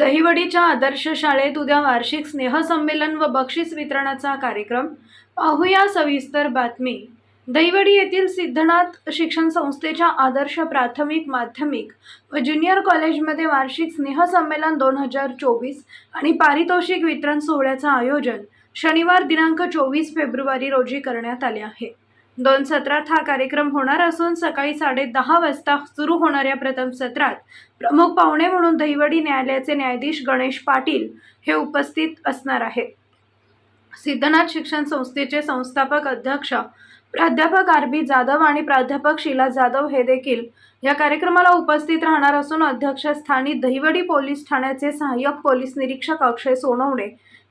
दहिवडीच्या आदर्श शाळेत उद्या वार्षिक स्नेहसंमेलन व बक्षीस वितरणाचा कार्यक्रम. पाहूया सविस्तर बातमी. दहिवडी येथील सिद्धनाथ शिक्षण संस्थेच्या आदर्श प्राथमिक माध्यमिक व ज्युनियर कॉलेजमध्ये वार्षिक स्नेहसंमेलन दोन हजार चोवीस आणि पारितोषिक वितरण सोहळ्याचं आयोजन शनिवार दिनांक चोवीस फेब्रुवारी रोजी करण्यात आले आहे. दोन सत्रात हा कार्यक्रम होणार असून सकाळी साडे दहा वाजता सुरू होणाऱ्या प्रथम सत्रात प्रमुख पाहुणे म्हणून दहिवडी न्यायालयाचे न्यायाधीश गणेश पाटील हे उपस्थित असणार आहेत. सिद्धनाथ शिक्षण संस्थेचे संस्थापक अध्यक्ष प्राध्यापक आर बी जाधव आणि प्राध्यापक शीला जाधव हे देखील या कार्यक्रमाला उपस्थित राहणार असून अध्यक्षस्थानी दहिवडी पोलीस ठाण्याचे सहाय्यक पोलीस निरीक्षक अक्षय सोनवणे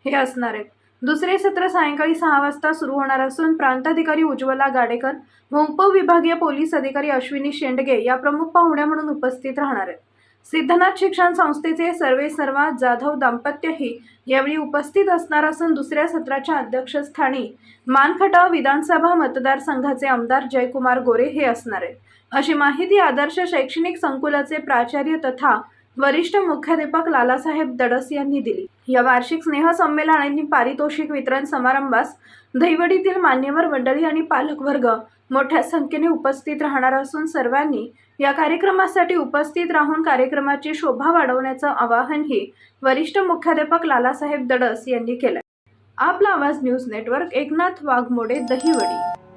हे असणार आहेत. दुसरे सत्र सायंकाळी सहा वाजता सुरू होणार असून प्रांताधिकारी उज्ज्वला गाडेकर व उपविभागीय पोलीस अधिकारी अश्विनी शेंडगे या प्रमुख पाहुण्या म्हणून उपस्थित राहणार आहेत. सिद्धनाथ शिक्षण संस्थेचे सर्वे सर्वा जाधव दाम्पत्यही यावेळी उपस्थित असणार असून दुसऱ्या सत्राच्या अध्यक्षस्थानी मानखटाव विधानसभा मतदारसंघाचे आमदार जयकुमार गोरे हे असणार आहेत. अशी माहिती आदर्श शैक्षणिक संकुलाचे प्राचार्य तथा वरिष्ठ मुख्याध्यापक लालासाहेब दडस यांनी दिली. या वार्षिक स्नेहसंमेलन आणि पारितोषिक वितरण समारंभास दहिवडीतील मान्यवर मंडळी आणि पालकवर्ग मोठ्या संख्येने उपस्थित राहणार असून सर्वांनी या कार्यक्रमासाठी उपस्थित राहून कार्यक्रमाची शोभा वाढवण्याचं आवाहनही वरिष्ठ मुख्याध्यापक लालासाहेब दडस यांनी केलं. आपला आवाज न्यूज नेटवर्क एकनाथ वाघमोडे दहिवडी.